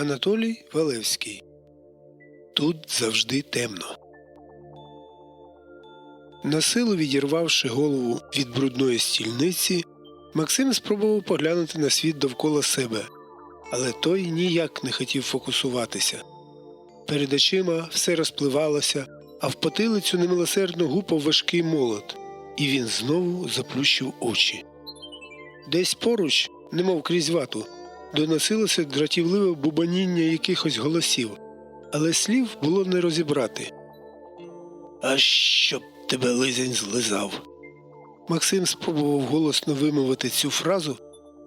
Анатолій Валевський. Тут завжди темно. Насилу відірвавши голову від брудної стільниці, Максим спробував поглянути на світ довкола себе, але той ніяк не хотів фокусуватися. Перед очима все розпливалося, а в потилицю немилосердно гупав важкий молот, і він знову заплющив очі. Десь поруч, немов крізь вату, доносилося дратівливе бубаніння якихось голосів, але слів було не розібрати. А щоб тебе лизень злизав. Максим спробував голосно вимовити цю фразу,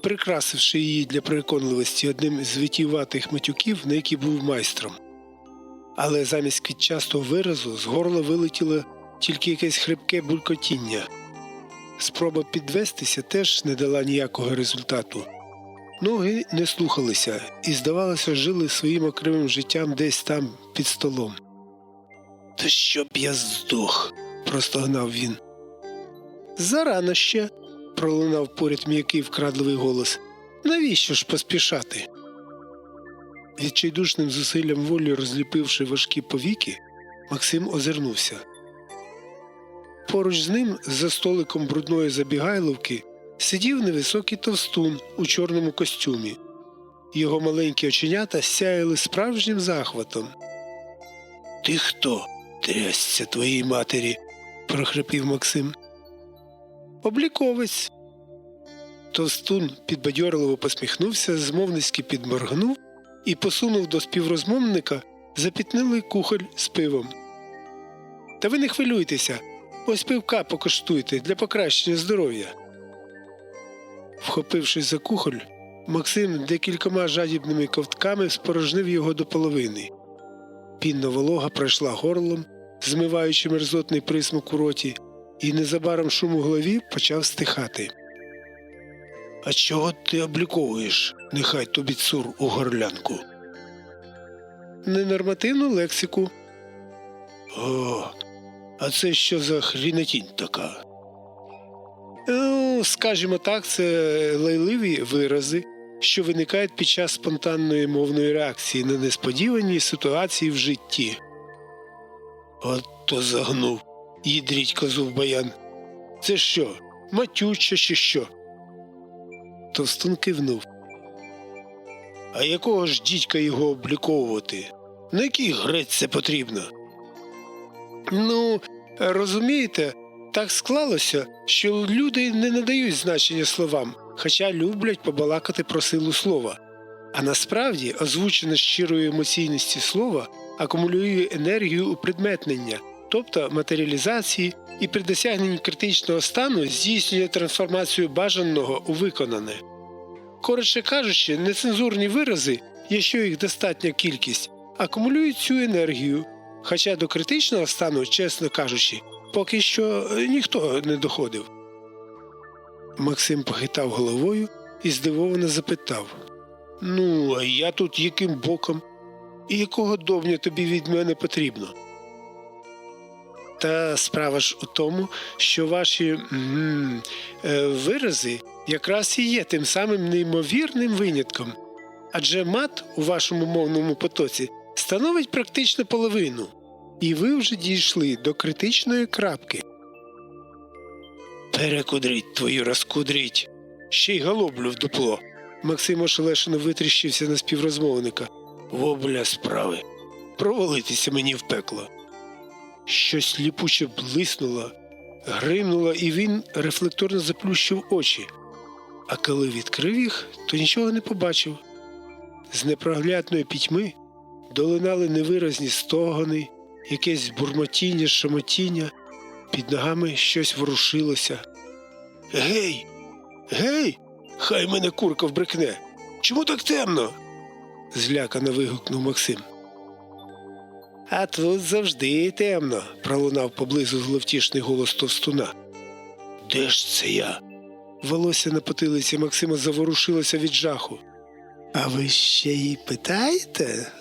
прикрасивши її для переконливості одним із витіватих матюків, на які був майстром. Але замість квітчастого виразу з горла вилетіло тільки якесь хрипке булькотіння. Спроба підвестися теж не дала ніякого результату. Ноги не слухалися і, здавалося, жили своїм окремим життям десь там під столом. Та щоб я здох, простогнав він. Зарано ще, пролунав поряд м'який вкрадливий голос. Навіщо ж поспішати? Відчайдушним зусиллям волі розліпивши важкі повіки, Максим озирнувся. Поруч з ним, за столиком брудної забігайловки, сидів невисокий товстун у чорному костюмі. Його маленькі оченята сяяли справжнім захватом. Ти хто? Трясся твоїй матері, прохрипів Максим. Обліковець. Товстун підбадьорливо посміхнувся, змовницьки підморгнув і посунув до співрозмовника запітнилий кухоль з пивом. Та ви не хвилюйтеся, ось пивка покоштуйте для покращення здоров'я. Вхопившись за кухоль, Максим декількома жадібними ковтками спорожнив його до половини. Пінна волога пройшла горлом, змиваючи мерзотний присмак у роті, і незабаром шум у голові почав стихати. А чого ти обліковуєш, нехай тобі цур у горлянку? Ненормативну лексику. О, а це що за хрінотінь така? Скажімо так, це лайливі вирази, що виникають під час спонтанної мовної реакції на несподівані ситуації в житті. От то загнув, їдріть козу в баян. Це що, матюча чи що? Товстун кивнув. А якого ж дідька його обліковувати? На який грець це потрібно? Ну, розумієте, так склалося, що люди не надають значення словам, хоча люблять побалакати про силу слова. А насправді озвучена щирої емоційності слова акумулює енергію у предметнення, тобто матеріалізації, і при досягненні критичного стану здійснює трансформацію бажаного у виконане. Коротше кажучи, нецензурні вирази, якщо їх достатня кількість, акумулюють цю енергію, хоча до критичного стану, чесно кажучи, поки що е, ніхто не доходив. Максим похитав головою і здивовано запитав Ну, а я тут яким боком? І якого довня тобі від мене потрібно? Та справа ж у тому, що ваші м, е, вирази якраз і є тим самим неймовірним винятком, адже мат у вашому мовному потоці становить практично половину, і ви вже дійшли до критичної крапки. Перекудрить твою розкудрить, ще й голоблю в дупло. Максим ошелешено витріщився на співрозмовника. Вобля справи. Провалитися мені в пекло. Щось ліпуче блиснуло, гримнуло, і він рефлекторно заплющив очі. А коли відкрив їх, то нічого не побачив. З непроглядної пітьми долинали невиразні стогони, якесь бурмотіння, шамотіння, під ногами щось ворушилося. Гей, гей, хай мене курка вбрикне. Чому так темно? злякано вигукнув Максим. А тут завжди темно, пролунав поблизу зловтішний голос товстуна. Де ж це я? Волосся на потилиці Максима заворушилося від жаху. А ви ще й питаєте?